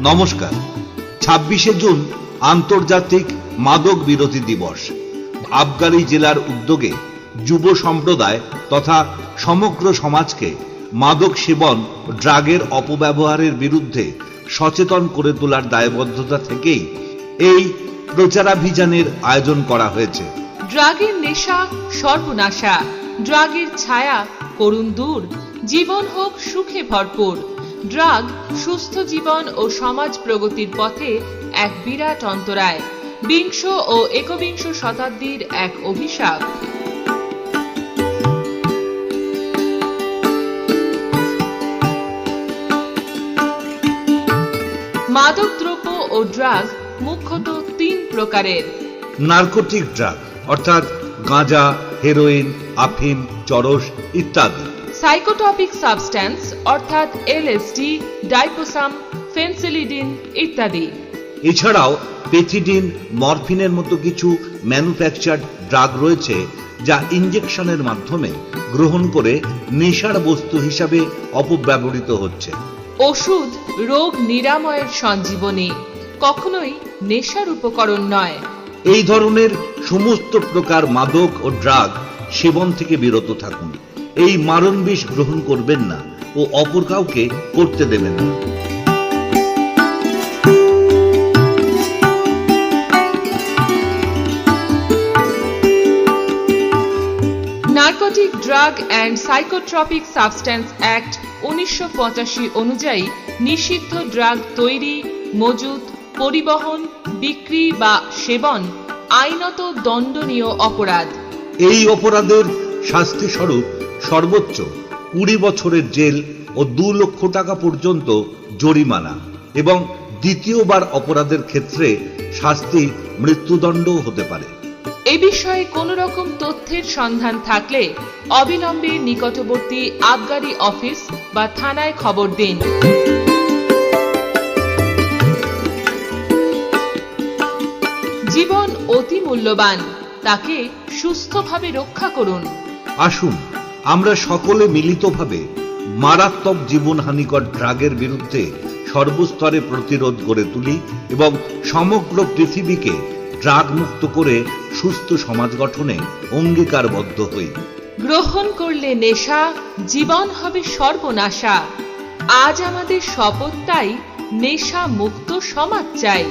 নমস্কার। ছাব্বিশে জুন, আন্তর্জাতিক মাদক বিরোধী দিবস। আবগারি জেলার উদ্যোগে যুব সম্প্রদায় তথা সমগ্র সমাজকে মাদক সেবন, ড্রাগের অপব্যবহারের বিরুদ্ধে সচেতন করে তোলার দায়বদ্ধতা থেকেই এই প্রচারাভিযানের আয়োজন করা হয়েছে। ড্রাগের নেশা সর্বনাশা, ড্রাগের ছায়া করুণ দূর, জীবন হোক সুখে ভরপুর। ড্রাগ সুস্থ জীবন ও সমাজ প্রগতির পথে এক বিরাট অন্তরায়। বিংশ ও একবিংশ শতাব্দীর এক অভিশাপ। মাদক দ্রব্য ও ড্রাগ মুখ্যত তিন প্রকারের। নার্কোটিক ড্রাগ, অর্থাৎ গাঁজা, হেরোইন, আফিম, চরস ইত্যাদি। সাইকোটপিক সাবস্ট্যান্স অর্থাৎ এলএসডি ডাইপোসাম ফেন্সিলিডিন ইত্যাদি। এছাড়াও পেথিডিন মরফিনের মতো কিছু ম্যানুফ্যাকচার্ড ড্রাগ রয়েছে যা ইঞ্জেকশনের মাধ্যমে গ্রহণ করে নেশার বস্তু হিসাবে অপব্যবহৃত হচ্ছে। ওষুধ রোগ নিরাময়ের সঞ্জীবনী কখনোই নেশার উপকরণ নয়। এই ধরনের সমস্ত প্রকার মাদক ও ড্রাগ সেবন থেকে বিরত থাকুন। এই মারণ বিষ গ্রহণ করবেন না ও অপর কাউকে করতে দেবেন না। Narcotic drug and psychotropic substance act উনিশশো পঁচাশি অনুযায়ী নিষিদ্ধ ড্রাগ তৈরি মজুত পরিবহন বিক্রি বা সেবন আইনত দণ্ডনীয় অপরাধ। এই অপরাধের শাস্তি স্বরূপ সর্বোচ্চ কুড়ি বছরের জেল ও দু লক্ষ টাকা পর্যন্ত জরিমানা এবং দ্বিতীয়বার অপরাধের ক্ষেত্রে শাস্তি মৃত্যুদণ্ডও হতে পারে। এ বিষয়ে কোনো রকম তথ্যের সন্ধান থাকলে অবিলম্বে নিকটবর্তী আবগারি অফিস বা থানায় খবর দিন। জীবন অতি মূল্যবান। তাকে সুস্থভাবে রক্ষা করুন। আসুন আমরা সকলে মিলিতভাবে মারাত্মক জীবনহানিকর ড্রাগের বিরুদ্ধে সর্বস্তরে প্রতিরোধ গড়ে তুলি এবং সমগ্র পৃথিবীকে ড্রাগ মুক্ত করে সুস্থ সমাজ গঠনে অঙ্গীকারবদ্ধ হই। গ্রহণ করলে নেশা, জীবন হবে সর্বনাশা। আজ আমাদের শপথ তাই নেশা মুক্ত সমাজ চাই।